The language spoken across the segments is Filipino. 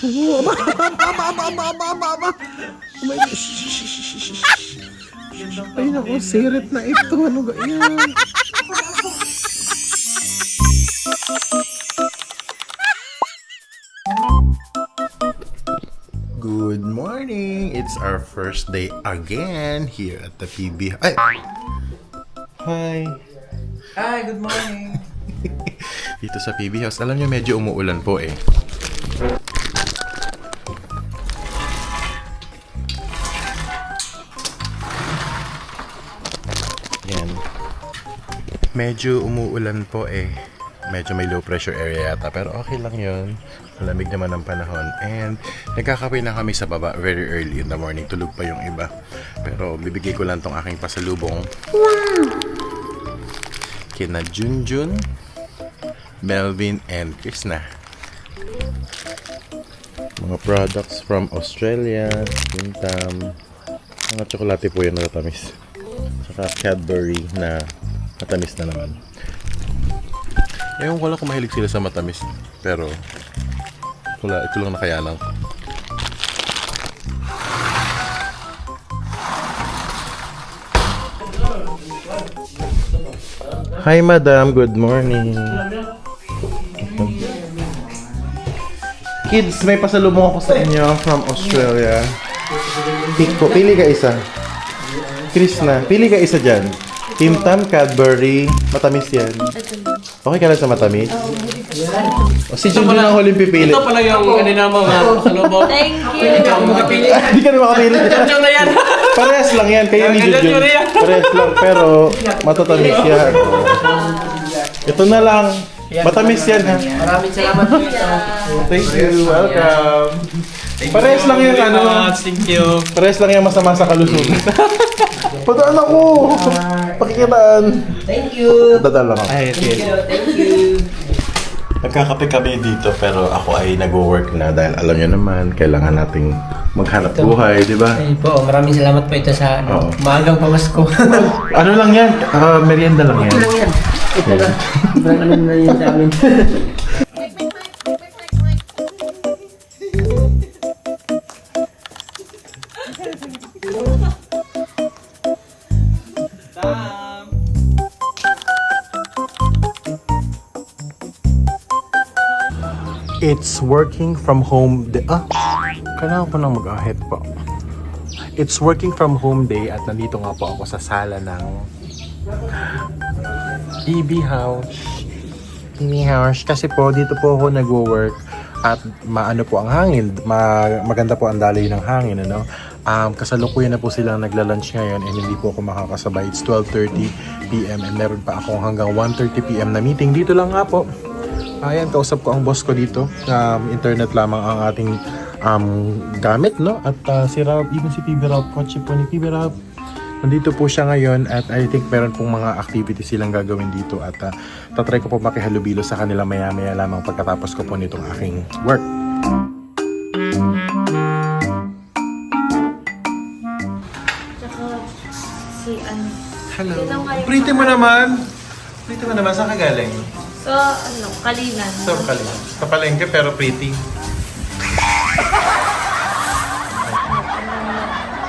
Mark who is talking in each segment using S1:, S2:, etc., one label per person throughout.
S1: Oh, ama, ama, ama, ama, ama, ama, ama. Oh my. Ay, naku, sirit na ito. Ano ga yan? Good morning! It's our first day again here at the PB. Ay! Hi!
S2: Hi, good morning.
S1: Dito sa PB House. Alam niyo, medyo umuulan po eh. Medyo umuulan po eh. Medyo may low pressure area yata. Pero okay lang yun. Malamig naman ang panahon. And nagkakape na kami sa baba very early in the morning. Tulog pa yung iba. Pero bibigay ko lang tong aking pasalubong. Kina Junjun, Melvin, and Krishna. Mga products from Australia, Tintam, mga tsokolate po yan na matamis. Saka Cadbury na matamis na naman. Ewan ko lang kung mahilig sila sa matamis. Pero, wala, ito lang nakayanan ko. Hi, madam. Good morning. Kids, may pasalubong ako sa inyo from Australia. Pili ka isa. Chris na. Pili ka isa dyan. Tim Tam, Cadbury. Matamis yan. Okay ka lang sa matamis? O, si Junjun ang huling pipili.
S2: Ito pala yung kanina mga pasalubong.
S3: Thank you.
S2: Ikaw ang makapili.
S1: Hindi ka na makapili.
S2: Diyan na yan.
S1: Parehas lang yan. Kayo ni Junjun. Parehas lang. Pero matatamis yan. Ito na lang. Matamis yan ha.
S2: Maraming salamat.
S1: Thank you. Welcome. Parehas lang yan ano.
S2: Thank you.
S1: Parehas lang yung masama sa kalusugan. Padaan ako! Pakikitaan!
S2: Thank you.
S1: Dadaan lang ako.
S2: Ay, okay. Thank you.
S1: Nagkakape kami dito pero ako ay nag-work na dahil alam niyo naman, kailangan nating maghanap buhay, di ba?
S2: Ay po, maraming salamat po ito sa
S1: Oo.
S2: ano, maagang pamasko.
S1: Ano lang yan? Ah, merienda lang yan.
S2: lang yan. Ito na. Sobrang ano na yun sa amin.
S1: It's working from home day. Ah, kailangan ko nang mag-ahit po. It's working from home day at nandito nga po ako sa sala ng EB House. EB House. Kasi po, dito po ako nagwo-work at maano po ang hangin. Ma- maganda po ang daloy ng hangin, ano? Um, kasalukuyan na po silang nagla-lunch ngayon and hindi po ako makakasabay. It's 12.30 p.m. and meron pa akong hanggang 1.30 p.m. na meeting. Dito lang nga po. Ayan, kausap ko ang boss ko dito. Um, internet lamang ang ating um, gamit, no? At uh, si Rob, even si PB Rob, kotse po ni PB Rob. Nandito po siya ngayon at I think meron pong mga activities silang gagawin dito at uh, tatry ko po makihalubilo sa kanila maya-maya lamang pagkatapos ko po nitong aking work. Hello. Pretty mo naman. Pretty mo naman. Saan ka galing?
S3: So, ano, kalinan.
S1: Sa Kalinga. Sa palengke pero pretty.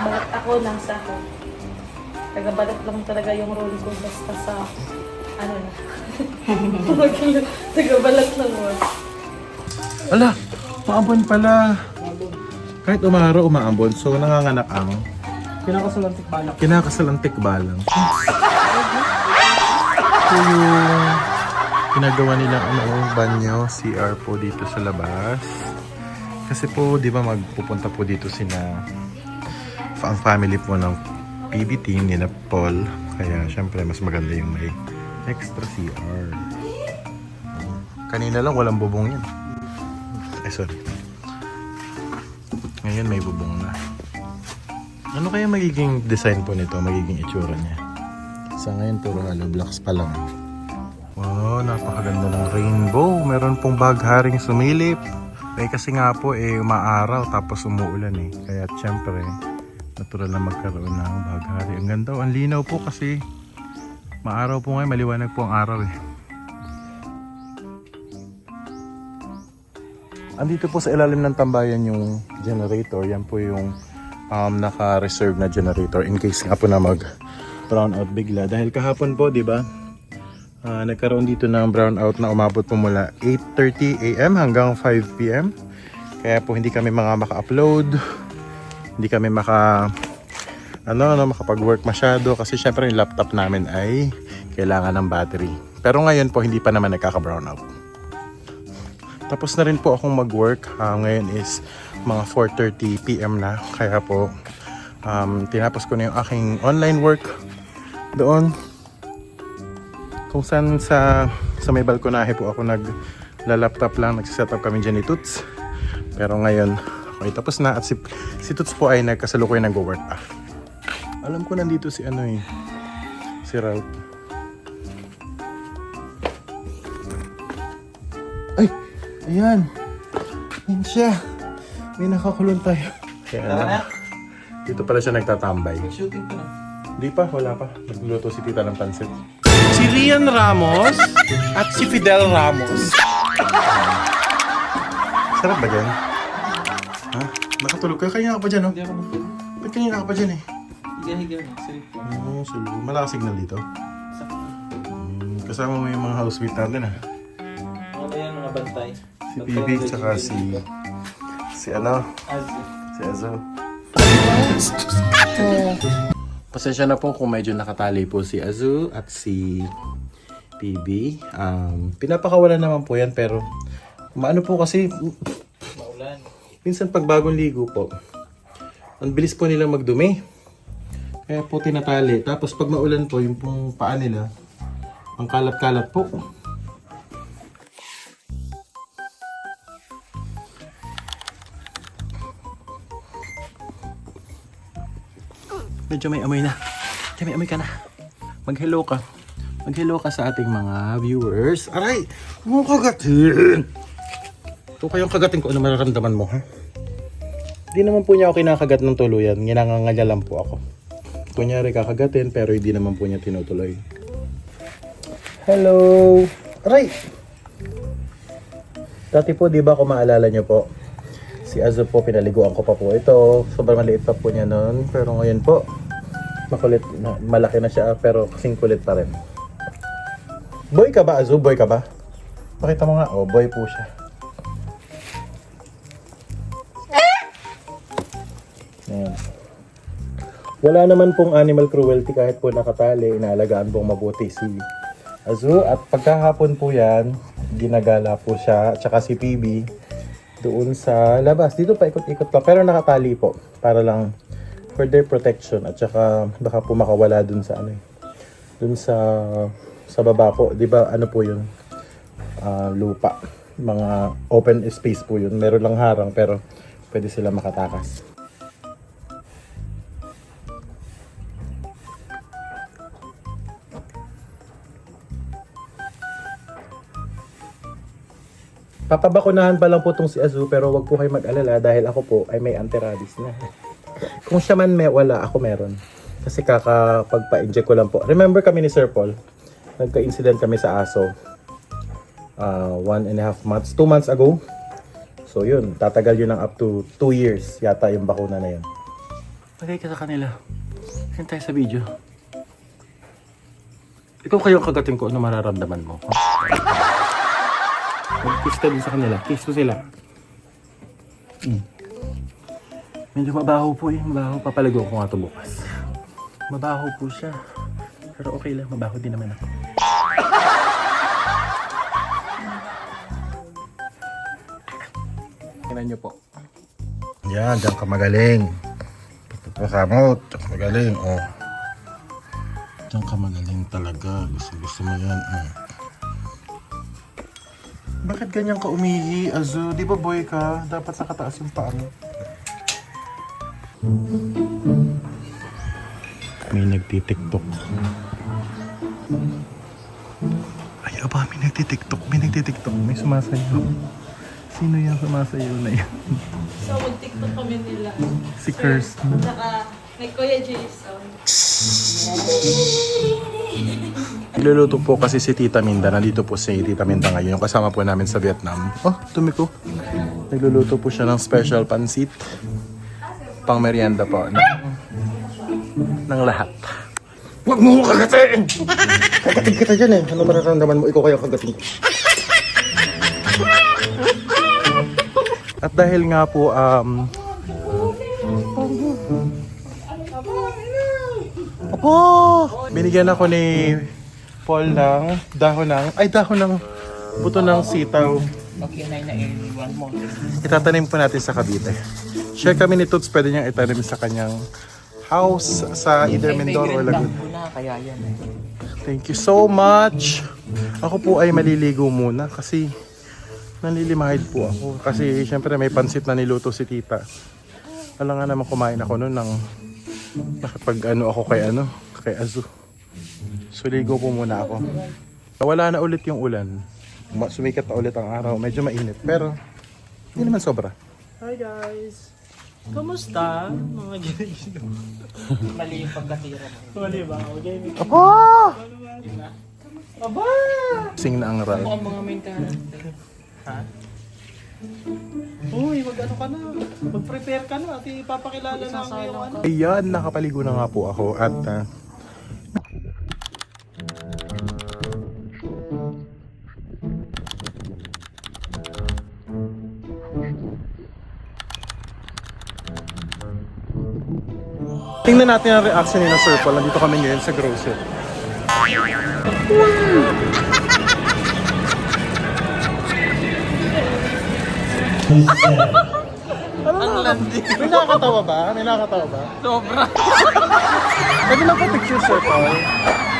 S3: Bakit ako nasa ako? Tagabalat lang talaga yung role ko basta sa ano na. Tagabalat lang work.
S1: Ala, maambon pala. Kahit umaraw, umaambon. So, nanganganak ang
S2: Kinakasalantik balak.
S1: kinakasalantik balang. Ito yung ginagawa nilang ano, banyo, CR po dito sa labas. Kasi po, di ba, magpupunta po dito sina ang family po ng PB ni na Paul. Kaya, syempre, mas maganda yung may extra CR. Kanina lang, walang bubong yan. Ay, sorry. Ngayon, may bubong na. Ano kaya magiging design po nito? Magiging itsura niya? Sa ngayon, puro hollow blocks pa lang. Wow, napakaganda ng rainbow. Meron pong bagharing sumilip. Eh kasi nga po, eh, maaraw tapos umuulan eh. Kaya syempre, natural na magkaroon ng baghari. Ang ganda, oh. ang linaw po kasi maaraw po ngayon, maliwanag po ang araw eh. Andito po sa ilalim ng tambayan yung generator. Yan po yung um, naka-reserve na generator in case nga po na mag brown out bigla. Dahil kahapon po, di ba? ah, nagkaroon dito ng brown out na umabot po mula 8.30 a.m. hanggang 5 p.m. Kaya po hindi kami mga maka-upload. Hindi kami maka ano, ano, makapag-work masyado kasi syempre yung laptop namin ay kailangan ng battery. Pero ngayon po hindi pa naman nagkaka-brown out. Tapos na rin po akong mag-work. Ah, ngayon is mga 4.30 p.m. na. Kaya po, um, tinapos ko na yung aking online work doon. Kung saan sa, sa may balkonahe po ako nag laptop lang, nagsiset up kami dyan ni Toots. Pero ngayon, okay, tapos na. At si, si Toots po ay nagkasalukuyan nag-work pa. Alam ko nandito si ano eh, si Ralph. Ay! Ayan! Ayan siya! May nakakulong tayo. Kaya lang. Dito pala siya nagtatambay.
S2: Shooting ko na.
S1: Di pa, wala pa. Nagluluto si tita ng pansit.
S4: si Rian Ramos at si Fidel Ramos.
S1: Sarap ba dyan? Ha? Nakatulog ka? Kaya ka pa dyan, no?
S2: Hindi ako nang
S1: Ba't kanina ka pa dyan, eh?
S2: higa-higa na. Silip ko.
S1: Oo, so, malakas signal dito.
S2: Sakto.
S1: Hmm, kasama mo yung mga housemate natin, ha?
S2: Ano yan mga bantay?
S1: Si Bibi, tsaka si... Si ano?
S2: Az.
S1: Si Azo. Pasensya na po kung medyo nakatali po si Azu at si PB. Um, pinapakawalan naman po yan pero maano po kasi
S2: Maulan.
S1: minsan pag bagong ligo po ang bilis po nilang magdumi. Kaya po tinatali. Tapos pag maulan po yung pong paa nila ang kalat-kalat po. Medyo may amoy na. Medyo may amoy ka na. Mag-hello ka. Mag-hello ka sa ating mga viewers. Aray! Huwag kagatin! Kung kayong kagatin ko, ano mararamdaman mo, ha? Hindi naman po niya ako kinakagat ng tuluyan. Ginanganganya lang po ako. Kunyari kakagatin, pero hindi naman po niya tinutuloy. Hello! Aray! Dati po, di ba kung maalala niyo po, si Azo po, pinaliguan ko pa po ito. Sobrang maliit pa po niya noon. Pero ngayon po, makulit na, malaki na siya, pero kasing kulit pa rin. Boy ka ba, Azo? Boy ka ba? Pakita mo nga, oh, boy po siya. Ayan. Wala naman pong animal cruelty kahit po nakatali, inaalagaan pong mabuti si Azu. At pagkahapon po yan, ginagala po siya, at saka si PB, doon sa labas. Dito pa ikot-ikot lang, pero nakatali po, para lang for their protection. At saka baka po makawala dun sa ano eh, dun sa sa baba po. Di ba ano po yun? Ah, lupa. Mga open space po yun. Meron lang harang, pero pwede sila makatakas. Papabakunahan pa lang po tong si Azu pero wag po kayo mag-alala dahil ako po ay may anti-rabies na. Kung siya man may wala, ako meron. Kasi kakapagpa-inject ko lang po. Remember kami ni Sir Paul? Nagka-incident kami sa aso. Uh, one and a half months, two months ago. So yun, tatagal yun ng up to two years yata yung bakuna na yun. Pagay ka sa kanila. Saan tayo sa video? Ikaw kayong kagatin ko, ano mararamdaman mo? Kiss ka din sa kanila. Kiss mo sila. Mm. Medyo mabaho po eh. Mabaho. Papalago ko nga ito bukas. Mabaho po siya. Pero okay lang. Mabaho din naman ako. Tingnan niyo po. Yan. Diyan ka magaling. Kasamot. Diyan ka magaling. Oh. Diyan ka magaling talaga. Gusto, gusto mo yan. Mm. Bakit ganyan ka umihi, Azu? Di ba boy ka? Dapat nakataas yung paa mo. May nagtitiktok. Ay, aba, may nagtitiktok. May nagtitiktok. May sumasayaw. Sino yung sumasayaw na yan?
S3: So, mag-tiktok kami nila.
S1: Si Kirsten.
S3: Saka, may Kuya Jason.
S1: Niluluto po kasi si Tita Minda. Nandito po si Tita Minda ngayon. Yung kasama po namin sa Vietnam. Oh, dumi ko. Nagluluto po siya ng special pansit. Pang merienda po. Ng, ng lahat.
S5: Huwag mo kagatin! Kagatin kita dyan eh. Ano mararamdaman mo? Ikaw kaya kagatin.
S1: At dahil nga po, um... Opo! Binigyan ako ni Paul ng dahon ng... Ay, dahon ng buto ng sitaw.
S4: Okay na na mo.
S1: Itatanim po natin sa Cavite. Share kami ni Toots, pwede niyang itanim sa kanyang house sa either Mindoro or Laguna.
S4: na, kaya yan eh.
S1: Thank you so much. Ako po ay maliligo muna kasi nalilimahid po ako. Kasi syempre may pansit na niluto si tita. Alam nga naman kumain ako noon ng nakapag ano ako kay ano, kay Azu. So ligo po muna ako. Wala na ulit yung ulan. Ma- Sumikat na ulit ang araw. Medyo mainit. Pero hindi naman sobra.
S4: Hi guys! Kamusta? Mga ginigino. Mali yung pagkatira mo. Mali ba? Okay,
S1: Apo!
S4: Aba!
S1: Sing na ang ral.
S4: Ang mga main character. Ha? Uy, mag ano ka na. Mag-prepare ka na at ipapakilala namin yung ano.
S1: Ayan, nakapaligo na nga po ako at ah, Tingnan natin ang reaction ni na Sir Paul. Nandito kami ngayon sa grocery. Ang landi. May nakakatawa ba? May nakakatawa ba?
S4: Sobra!
S1: Pwede lang pa picture, Sir Paul.